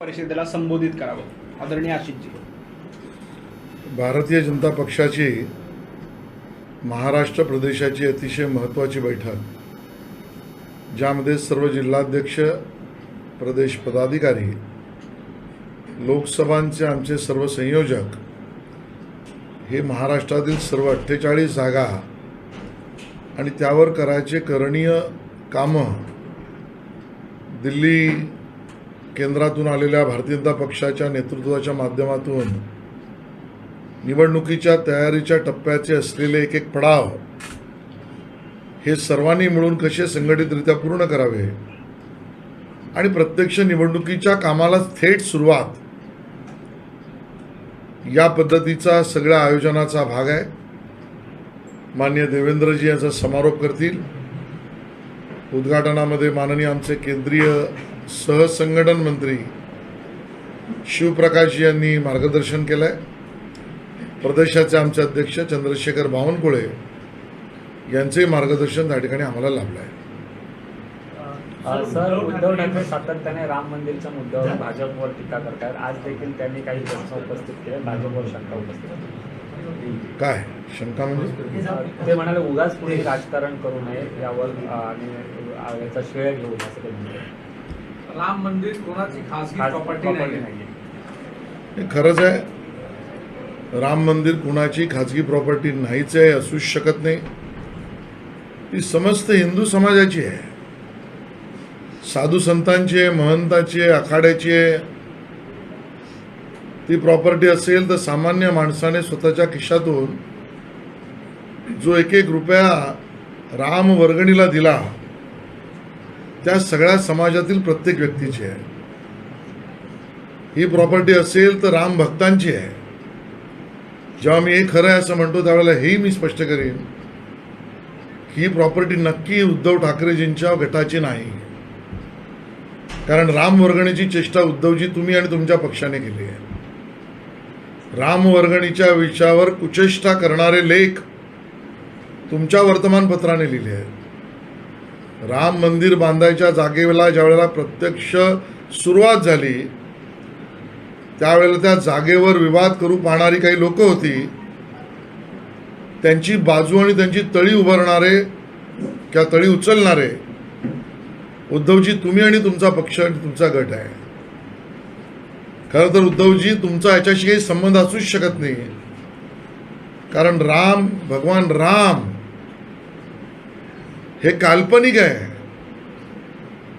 परिषदेला संबोधित करावं. आदरणीय आशिषजी. भारतीय जनता पक्षाची महाराष्ट्र प्रदेशाची अतिशय महत्त्वाची बैठक ज्यामध्ये सर्व जिल्हाध्यक्ष प्रदेश पदाधिकारी लोकसभांचे आमचे सर्व संयोजक हे महाराष्ट्रातील सर्व अठ्ठेचाळीस जागा आणि त्यावर करायचे करणीय कामं दिल्ली केंद्रातून आलेल्या भारतीय जनता पक्षाच्या नेतृत्वाच्या माध्यमातून निवडणुकीच्या तयारीच्या टप्प्याचे असलेले एक एक पडाव हे सर्वांनी मिळून कसे संघटितरित्या पूर्ण करावे? आणि प्रत्यक्ष निवडणुकीच्या कामाला थेट सुरुवात या पद्धतीचा सगळ्या आयोजनाचा भाग आहे. मान्य देवेंद्रजी याचा समारोप करतील. उद्घाटनामध्ये माननीय आमचे केंद्रीय सहसंघटन मंत्री शिवप्रकाशजी यांनी मार्गदर्शन केलं आहे प्रदेशाचे आमचे अध्यक्ष चंद्रशेखर बावनकुळे यांचे मार्गदर्शन त्या ठिकाणी आम्हाला लाभलं आहे सर उद्धव ठाकरे सातत्याने राम मंदिरच्या मुद्द्यावर भाजपवर टीका करतात आज देखील त्यांनी काही प्रश्न उपस्थित केले. भाजपवर शंका उपस्थित केली. काय? शंका म्हणजे? ते म्हणाले उगाच कुणी राजकारण करू नये यावर आणि याचा श्रेय घेऊ. असं ते म्हणाले. राम मंदिर कोणाची खासगी खास प्रॉपर्टी नाही नाहीये. हे खरंच आहे. राम मंदिर कुणाची खाजगी प्रॉपर्टी नाहीच आहे असूच शकत नाही. ती समस्त हिंदू समाजाची आहे. साधू संतांची आहे महंताची आहे आखाड्याची आहे. ती प्रॉपर्टी असेल तर सामान्य माणसाने स्वतःच्या खिशातून जो एक एक रुपया राम वर्गणीला दिला त्या सगळ्या समाजातील प्रत्येक व्यक्तीची आहे. ही प्रॉपर्टी असेल तर राम भक्तांची आहे. जेव्हा मी हे खरं आहे असं म्हणतो त्यावेळेला हेही मी स्पष्ट करेन की ही प्रॉपर्टी नक्की उद्धव ठाकरेजींच्या गटाची नाही. कारण राम वर्गणीची चेष्टा उद्धवजी तुम्ही आणि तुमच्या पक्षाने केली आहे. राम वर्गणीच्या विषयावर कुचेष्टा करणारे लेख तुमच्या वर्तमानपत्राने लिहिले आहेत. राम मंदिर बांधायच्या जागेला ज्यावेळेला प्रत्यक्ष सुरुवात झाली त्यावेळेला त्या जागेवर विवाद करू पाहणारी काही लोक होती. त्यांची बाजू आणि त्यांची तळी उभारणारे किंवा तळी उचलणारे उद्धवजी तुम्ही आणि तुमचा पक्ष आणि तुमचा गट आहे. खरं तर उद्धवजी तुमचा याच्याशी काही संबंध असूच शकत नाही. कारण राम भगवान राम हे काल्पनिक आहे.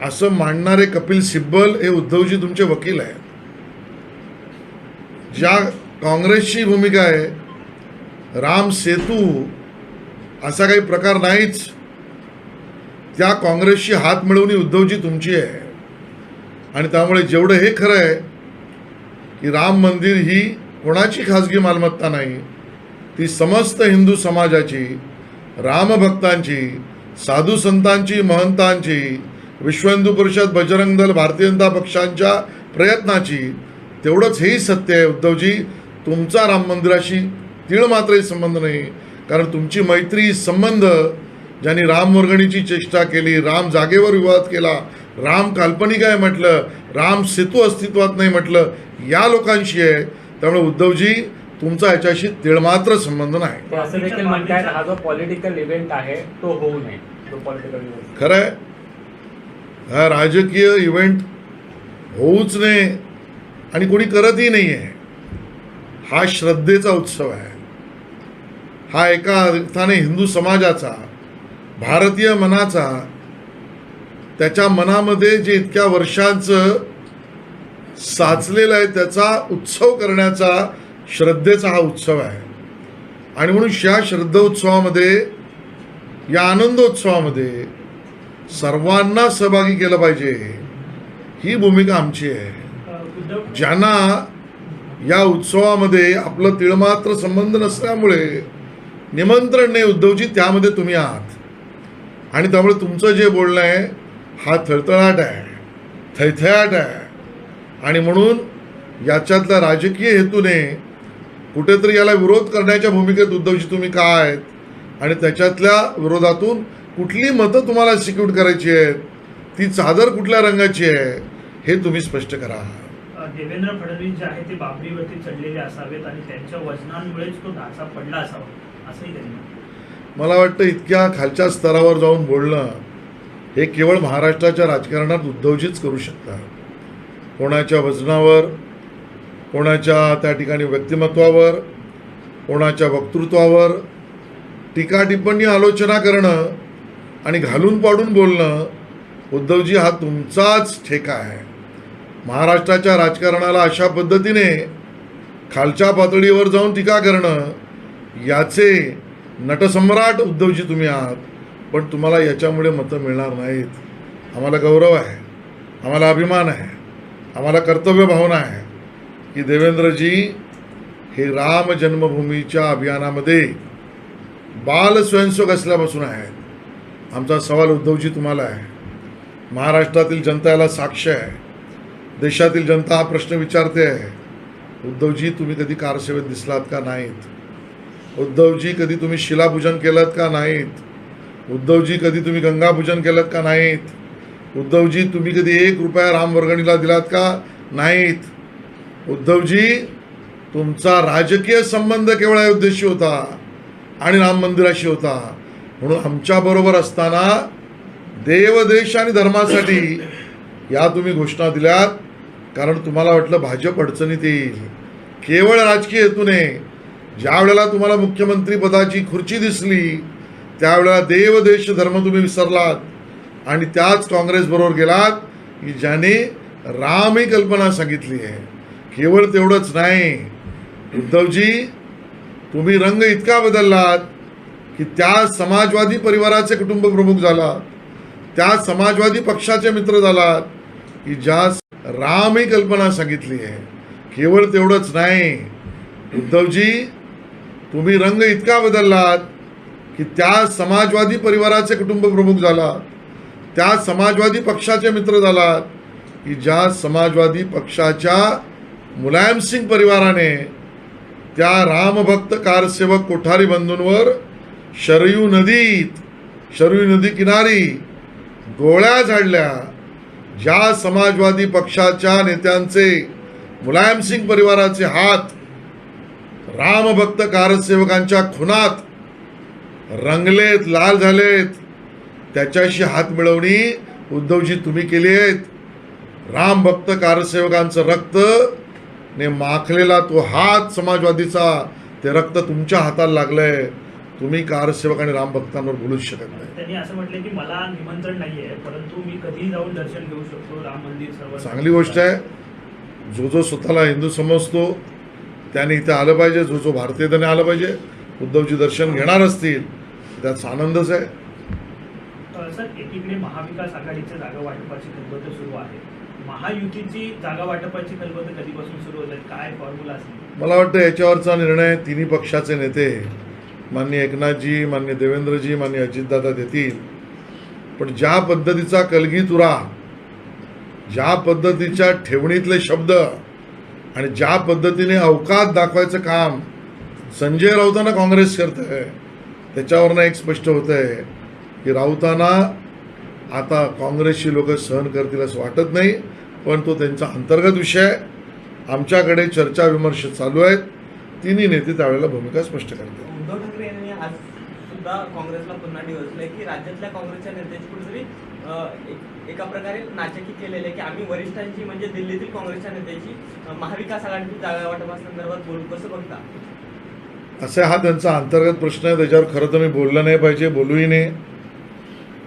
असं मांडणारे कपिल सिब्बल हे उद्धवजी तुमचे वकील आहेत. ज्या काँग्रेसची भूमिका आहे राम सेतू असा काही प्रकार नाहीच. त्या काँग्रेसशी हात मिळवणी उद्धवजी तुमची आहे. आणि त्यामुळे जेवढं हे खरं आहे की राम मंदिर ही कोणाची खाजगी मालमत्ता नाही ती समस्त हिंदू समाजाची रामभक्तांची साधू संतांची महंतांची विश्व हिंदू परिषद बजरंग दल भारतीय जनता पक्षांच्या प्रयत्नाची तेवढंच हेही सत्य आहे उद्धवजी तुमचा राम मंदिराशी तीळ मात्रही संबंध नाही. कारण तुमची मैत्री संबंध ज्यांनी राम वर्गणीची चेष्टा केली राम जागेवर विवाद केला राम काल्पनिक आहे म्हटलं राम सेतू अस्तित्वात नाही म्हटलं या लोकांशी आहे. त्यामुळे उद्धवजी तुमचा याच्याशी तिळमात्र संबंध नाही. असं देखील म्हणतायत हा जो पॉलिटिकल इव्हेंट आहे तो होऊ नये. तो पॉलिटिकल इव्हेंट खरं आहे हा राजकीय इव्हेंट होऊच नये आणि कोणी करतही नाही आहे हा श्रद्धेचा उत्सव आहे. हा एका अर्थाने हिंदू समाजाचा भारतीय मनाचा त्याच्या मनामध्ये जे इतक्या वर्षांचं साचलेलं आहे त्याचा उत्सव करण्याचा श्रद्धेचा हा उत्सव आहे. आणि म्हणून या श्रद्धोत्सवामध्ये या आनंदोत्सवामध्ये सर्वांना सहभागी केलं पाहिजे. ही भूमिका आमची आहे. ज्यांना या उत्सवामध्ये आपलं तिळमात्र संबंध नसल्यामुळे निमंत्रण नाही उद्धवजी त्यामध्ये तुम्ही आहात. आणि त्यामुळे तुमचं जे बोलणं आहे हा थळथळाट आहे. थैथयाट आहे. आणि म्हणून याच्यातल्या राजकीय हेतूने कुठेतरी याला विरोध करण्याच्या भूमिकेत उद्धवजी तुम्ही का आहेत? आणि त्याच्यातल्या विरोधातून कुठली मतं तुम्हाला सिक्यूट करायची आहेत? ती चादर कुठल्या रंगाची आहे? हे तुम्ही स्पष्ट करा. देवेंद्र फडणवीस जे आहे ते बाबरीवरती चढलेले असावेत आणि त्यांच्या वजनांमुळेच तो धाचा पडला असावा असंही त्यांनी. मला वाटतं इतक्या खालच्या स्तरावर जाऊन बोलणं हे केवळ महाराष्ट्राच्या राजकारणात उद्धवजीच करू शकतात. कोणाच्या वजनावर कोणाच्या त्या ठिकाणी व्यक्तिमत्वावर कोणाच्या वक्तृत्वावर टीका टिप्पणी आलोचना करणं आणि घालून पाडून बोलणं उद्धवजी हा तुमचाच ठेका आहे. महाराष्ट्राच्या राजकारणाला अशा पद्धतीने खालच्या पातळीवर जाऊन टीका करणं याचे नटसम्राट उद्धवजी तुम्ही आहात पण तुम्हाला याच्यामुळे मतं मिळणार नाहीत. आम्हाला गौरव आहे आम्हाला अभिमान आहे आम्हाला कर्तव्य भावना आहे. की देवेंद्रजी हे राम जन्मभूमीच्या अभियानामध्ये बाल स्वयंसेवक असल्यापासून आहेत आमचा सवाल उद्धवजी तुम्हाला आहे. महाराष्ट्रातील जनता याला साक्ष आहे. देशातील जनता हा प्रश्न विचारते आहे. उद्धवजी तुम्ही कधी कारसेवेत दिसलात का नाहीत? उद्धवजी कधी तुम्ही शिलापूजन केलं का नाहीत? उद्धवजी कधी तुम्ही गंगापूजन केलं का नाहीत? उद्धवजी तुम्ही कधी एक रुपया रामवर्गणीला दिलात का नाहीत? उद्धवजी तुमचा राजकीय संबंध केवळ अयोध्येशी होता आणि राम मंदिराशी होता. म्हणून आमच्याबरोबर असताना देव देश आणि धर्मासाठी या तुम्ही घोषणा दिल्यात. कारण तुम्हाला वाटलं भाजप अडचणीत येईल. केवळ राजकीय हेतूने ज्या वेळेला तुम्हाला मुख्यमंत्री पदाची खुर्ची दिसली त्यावेळेला देव देश धर्म तुम्ही विसरलात आणि त्याच काँग्रेसबरोबर गेलात की ज्याने राम ही कल्पना सांगितली आहे. केवळ तेवढंच नाही. उद्धवजी तुम्ही रंग इतका बदललात की त्या समाजवादी परिवाराचे कुटुंब प्रमुख झालात. त्या समाजवादी पक्षाचे मित्र झालात की ज्या राम ही कल्पना सांगितली आहे. केवळ तेवढंच नाही. उद्धवजी तुम्ही रंग इतका बदललात की त्या समाजवादी परिवाराचे कुटुंब प्रमुख झालात. त्या समाजवादी पक्षाचे मित्र झालात की ज्या समाजवादी पक्षाच्या मुलायमसिंग परिवाराने त्या रामभक्त कारसेवक कोठारी बंधूंवर शरयू नदीत शरयू नदी किनारी गोळ्या झाडल्या. ज्या समाजवादी पक्षाच्या नेत्यांचे मुलायमसिंग परिवाराचे हात रामभक्त कारसेवकांच्या खुनात रंगलेत लाल झालेत. त्याच्याशी हात मिळवणी उद्धवजी तुम्ही केली आहेत. रामभक्त कारसेवकांचं रक्त ने माखलेला तो हात समाजवादीचा ते रक्त तुमच्या हाताला लागलंय. तुम्ही कारसेवक आणि राम भक्तांवर बोलूच शकत नाही. त्यांनी असं म्हटलं की मला निमंत्रण नाहीये परंतु मी कधीही जाऊन दर्शन घेऊ शकतो राम मंदिर सर्व चांगली गोष्ट आहे. जो जो स्वतःला हिंदू समजतो त्याने इथे आलं पाहिजे. जो जो भारतीय त्याने आलं पाहिजे उद्धवजी दर्शन घेणार असतील त्यात आनंदच आहे. सर एकीकडे महाविकास आघाडीच्या जागा वाटपाची खलबत सुरू आहे. महायुतीची जागा वाटपाची कल्पना कधीपासून सुरू होत काय फॉर्म्युला असेल? मला वाटतं याच्यावरचा निर्णय तिन्ही पक्षाचे नेते माननीय एकनाथजी मान्य देवेंद्रजी मान्य अजितदादा देतील. पण ज्या पद्धतीचा कलगी तुरा ज्या पद्धतीच्या ठेवणीतले शब्द आणि ज्या पद्धतीने अवकात दाखवायचं काम संजय राऊतांना काँग्रेस करतंय आहे त्याच्यावरनं एक स्पष्ट होतं आहे की राऊतांना आता काँग्रेसची लोक सहन करतील असं वाटत नाही. पण तो त्यांचा अंतर्गत विषय आहे. आमच्याकडे चर्चा विमर्श चालू आहेत. तिन्ही नेते त्यावेळेला भूमिका स्पष्ट करतील उद्धव ठाकरे यांनी आज सुद्धा काँग्रेसला पुन्हा डिवचलंय की राज्यातल्या काँग्रेसच्या नेत्याची कुठेतरी अं, एक- एका प्रकारे नाचकी केलेली आहे की आम्ही वरिष्ठांची म्हणजे दिल्लीतील काँग्रेसच्या नेत्याची अं, महाविकास आघाडीची जागा वाटपासंदर्भात बोलू. कसं बघता? असा हा त्यांचा अंतर्गत प्रश्न आहे. त्याच्यावर खरं तर मी बोललं नाही पाहिजे बोलूही नाही.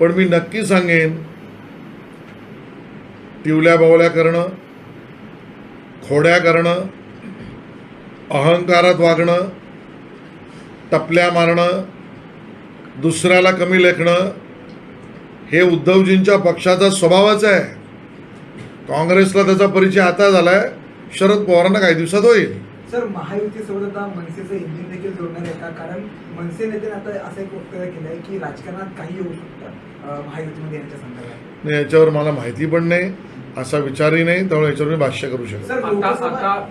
पण मी नक्की सांगेन टिवल्या बावल्या करणं खोड्या करणं अहंकारात वागणं टपल्या मारणं दुसऱ्याला कमी लेखणं हे उद्धवजींच्या पक्षाचा स्वभावच आहे. काँग्रेसला त्याचा परिचय आता झालाय. शरद पवारांना काही दिवसात होईल. सर महायुतीसोबत आता मनसेचं इंजिन देखील जोडणार आहे का? कारण मनसे नेत्याने आता असं एक वक्तव्य केलं आहे की राजकारणात काही होऊ शकतं महायुतीमध्ये यांच्या संदर्भात. नाही याच्यावर मला माहिती पण नाही. असा विचारही नाही त्यामुळे याच्यावर मी भाष्य करू शकतो सर आता आता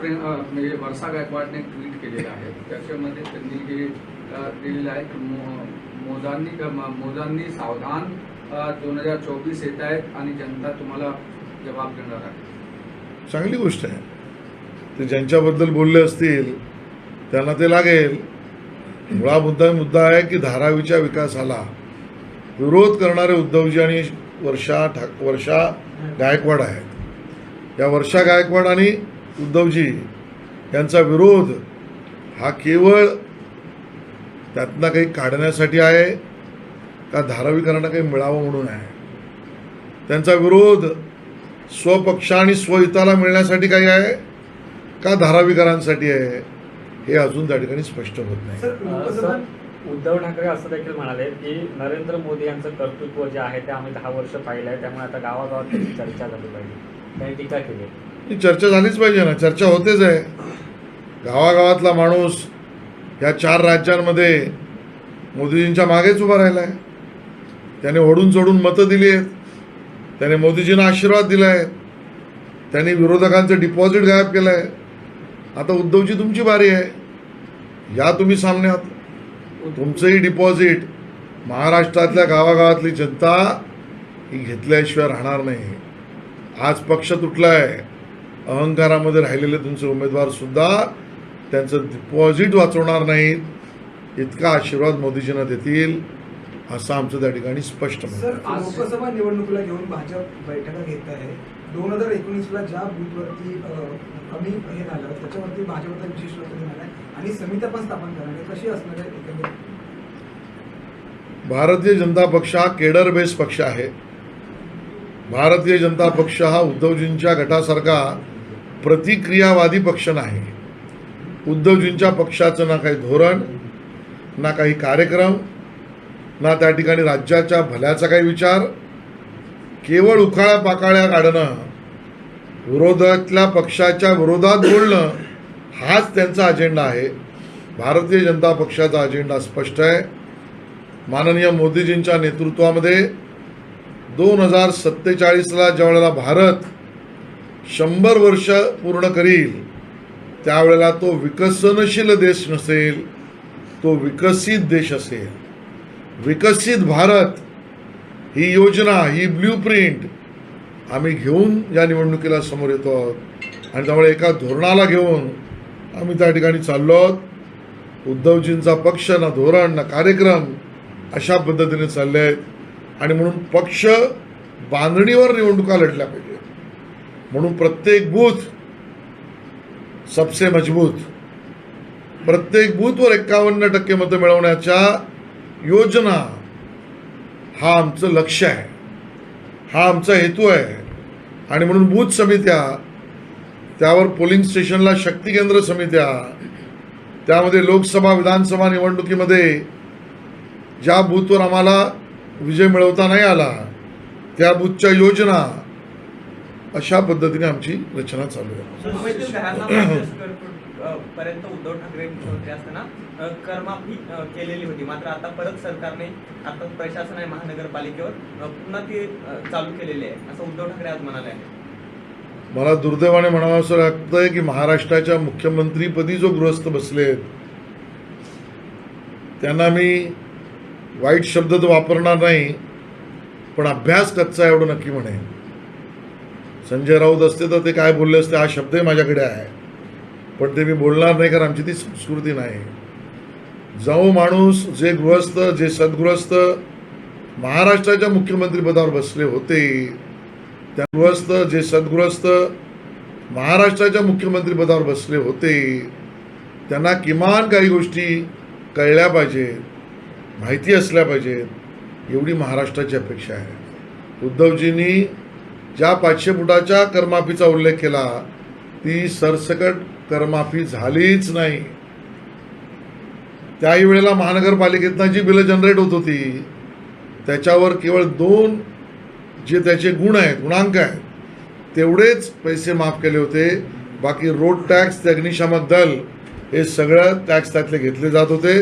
म्हणजे वर्षा गायकवाडने ट्विट केलेलं आहे. त्याच्यामध्ये त्यांनी हे दिलेलं आहे की मो- मोदांनी मोदांनी सावधान दोन हजार चोवीस येत आहेत आणि जनता तुम्हाला जबाब देणार आहे. चांगली गोष्ट आहे. ते ज्यांच्याबद्दल बोलले असतील त्यांना ते लागेल. मुळा मुद्दा मुद्दा आहे की धारावीच्या विकासाला विरोध करणारे उद्धवजी आणि वर्षा ठाक वर्षा गायकवाड आहेत. या वर्षा गायकवाड आणि उद्धवजी यांचा विरोध हा केवळ त्यातनं काही काढण्यासाठी आहे का धारावीकरांना काही मिळावं म्हणून आहे? त्यांचा विरोध स्वपक्ष आणि स्वहिताला मिळण्यासाठी काही आहे का धारावीकरांसाठी आहे हे अजून त्या ठिकाणी स्पष्ट होत नाही. उद्धव ठाकरे असं देखील म्हणाले की नरेंद्र मोदी यांचं कर्तृत्व जे आहे ते आम्ही दहा वर्ष पाहिलं आहे त्यामुळे आता गावागावात त्याची चर्चा झाली पाहिजे. त्यांनी टीका केली. ही चर्चा झालीच पाहिजे ना चर्चा होतेच आहे. गावागावातला माणूस या चार राज्यांमध्ये मोदीजींच्या मागेच उभा राहिला आहे त्याने ओढून चढून मतं दिली आहेत. त्याने मोदीजींना आशीर्वाद दिला आहे त्यांनी विरोधकांचं डिपॉझिट गायब केलं आहे आता उद्धवची तुमची बारी आहे. या तुम्ही सामन्यात. तुमचंही डिपॉझिट महाराष्ट्रातल्या गावागावातली जनता ही घेतल्याशिवाय राहणार नाही. आज पक्ष तुटला आहे अहंकारामध्ये राहिलेले तुमचे उमेदवारसुद्धा त्यांचं डिपॉझिट वाचवणार नाहीत. इतका आशीर्वाद मोदीजींना देतील असं आमचं त्या ठिकाणी स्पष्ट मत सर लोकसभा निवडणुकीला घेऊन भाजप बैठका घेत आहे. दोन हजार एकोणीसला ज्या बूथवरती कमी हे झालं त्याच्यावरती भाजपचा विशेष लक्ष देणार आहे आणि समित्या पण स्थापन करणार आहे कशी असणार आहे एकंदरीत? भारतीय जनता पक्ष हा केडर बेस पक्ष आहे. भारतीय जनता पक्ष हा उद्धवजींच्या गटासारखा प्रतिक्रियावादी पक्ष नाही. उद्धवजींच्या पक्षाचं ना काही धोरण ना काही कार्यक्रम ना त्या ठिकाणी राज्याच्या भल्याचा काही विचार केवळ उखाळ्या पाकाळ्या काढणं विरोधातल्या पक्षाच्या विरोधात बोलणं हाच त्यांचा अजेंडा आहे. भारतीय जनता पक्षाचा अजेंडा स्पष्ट आहे. माननीय मोदीजींच्या नेतृत्वामध्ये दोन हजार सत्तेचाळीसला ज्यावेळेला भारत शंभर वर्ष पूर्ण करील त्यावेळेला तो विकसनशील देश नसेल तो विकसित देश असेल. विकसित भारत ही योजना ही ब्ल्यू प्रिंट आम्ही घेऊन या निवडणुकीला समोर येतो आहोत. आणि त्यामुळे एका धोरणाला घेऊन आम्ही त्या ठिकाणी चाललो आहोत. उद्धवजींचा पक्ष ना धोरण ना कार्यक्रम अशा पद्धतीने चालले आहेत. आणि म्हणून पक्ष बांधणीवर निवडणुका लढल्या पाहिजे म्हणून प्रत्येक बूथ सबसे मजबूत. प्रत्येक बूथवर एक्कावन्न टक्के मतं मिळवण्याच्या योजना हा आमचं लक्ष आहे. हा आमचा हेतू आहे. आणि म्हणून बूथ समित्या त्यावर पोलिंग स्टेशनला शक्ती केंद्र समित्या त्यामध्ये लोकसभा विधानसभा निवडणुकीमध्ये ज्या बूथवर आम्हाला विजय मिळवता नाही आला त्या बूथच्या योजना अशा पद्धतीने आमची रचना चालू आहे. पर्यंत उद्धव ठाकरे मुख्यमंत्री असताना करमाफी केलेली होती. मात्र आता परत सरकारने आता प्रशासन आहे महानगरपालिकेवर पुन्हा ती चालू केलेली आहे. असं उद्धव ठाकरे आज म्हणाले आहे मला दुर्दैवाने म्हणावं असं लागतंय की महाराष्ट्राच्या मुख्यमंत्रीपदी जो गृहस्थ बसलेत त्यांना मी वाईट शब्द तर वापरणार नाही पण अभ्यास कच्चा एवढं नक्की म्हणे. संजय राऊत असते तर ते काय बोलले असते हा शब्दही माझ्याकडे आहे. पण ते मी बोलणार नाही कारण आमची ती संस्कृती नाही. जो माणूस जे गृहस्थ जे सद्गृहस्थ महाराष्ट्राच्या मुख्यमंत्रीपदावर बसले होते त्या गृहस्थ जे सद्गृहस्थ महाराष्ट्राच्या मुख्यमंत्रीपदावर बसले होते त्यांना किमान काही गोष्टी कळल्या पाहिजेत माहिती असल्या पाहिजेत एवढी महाराष्ट्राची अपेक्षा आहे. उद्धवजींनी ज्या पाचशे फुटाच्या करमाफीचा उल्लेख केला ती सरसकट करमाफी झालीच नाही. त्याही वेळेला महानगरपालिकेतनं जी बिलं जनरेट होत होती त्याच्यावर केवळ दोन जे त्याचे गुण आहेत गुणांक आहेत तेवढेच पैसे माफ केले होते. बाकी रोड टॅक्स ते अग्निशामक दल हे सगळं टॅक्स त्यातले घेतले जात होते.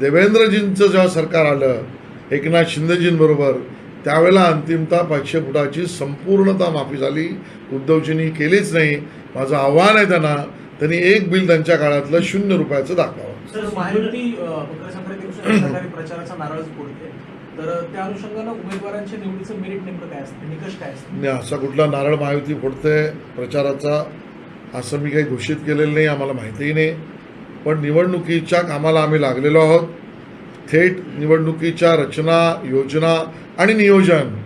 देवेंद्रजींचं जेव्हा सरकार आलं एकनाथ शिंदेजींबरोबर त्यावेळेला अंतिमता पाचशे फुटाची संपूर्णता माफी झाली. उद्धवजींनी केलीच नाही. माझं आव्हान आहे त्यांना त्यांनी एक बिल त्यांच्या काळातलं शून्य रुपयाचं दाखवावं. असा कुठला नारळ महायुती फोडते प्रचाराचा असं मी काही घोषित केलेलं नाही आम्हाला माहितीही नाही. पण निवडणुकीच्या कामाला आम्ही लागलेलो आहोत. थेट निवडणुकीच्या रचना योजना आणि नियोजन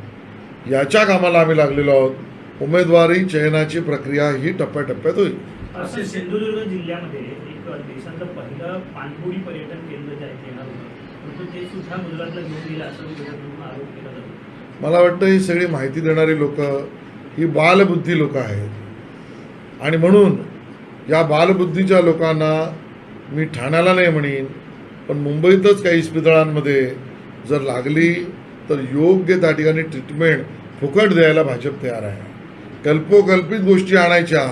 याच्या कामाला आम्ही लागलेलो आहोत. उमेदवारी चयनाची प्रक्रिया ही टप्प्याटप्प्यात होईल. असं सिंधुदुर्ग जिल्ह्यामध्ये एक देशातलं पहिलं पाणबुडी पर्यटन केंद्र जे आहे येणार होतं. परंतु ते सुद्धा गुजरातला घेऊन गेलं असं गुजरातमधून आरोप केला जातो. मला वाटतं ही सगळी माहिती देणारी लोक ही बालबुद्धी लोक आहेत. आणि म्हणून या बालबुद्धीच्या लोकांना मी ठाण्याला नाही म्हणेन पण मुंबईतच काही इस्पितळांमध्ये जर लागली तर योग्य त्या ठिकाणी ट्रीटमेंट फुकट द्यायला भाजप तयार आहे. कल्पोकल्पित गोष्टी आणायच्या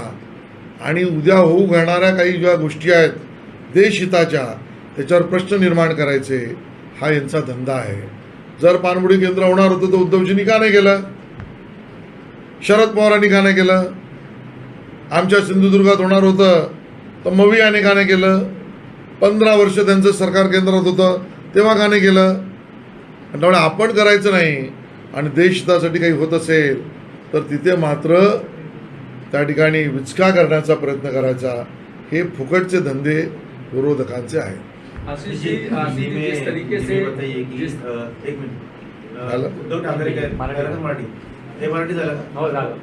आणि उद्या होऊ घालणाऱ्या काही ज्या गोष्टी आहेत देशहिताच्या त्याच्यावर प्रश्न निर्माण करायचे हा यांचा धंदा आहे. जर पाणबुडी केंद्र होणार होतं तर उद्धवजींनी का नाही केलं? शरद पवारांनी का नाही केलं? आमच्या सिंधुदुर्गात होणार होतं तर मवी याने का नाही केलं? पंधरा वर्ष त्यांचं सरकार केंद्रात होतं तेव्हा का नाही केलं? आणि त्यामुळे आपण करायचं नाही आणि देशहितासाठी काही होत असेल तर तिथे मात्र त्या ठिकाणी विचका करण्याचा प्रयत्न करायचा हे फुकटचे धंदे विरोधकांचे आहेत. आशीष जी आशीष जी जिस तरीके से जिस एक मिनिट? उद्धव ठाकरे काय मराठी. हे झालं हो झालं.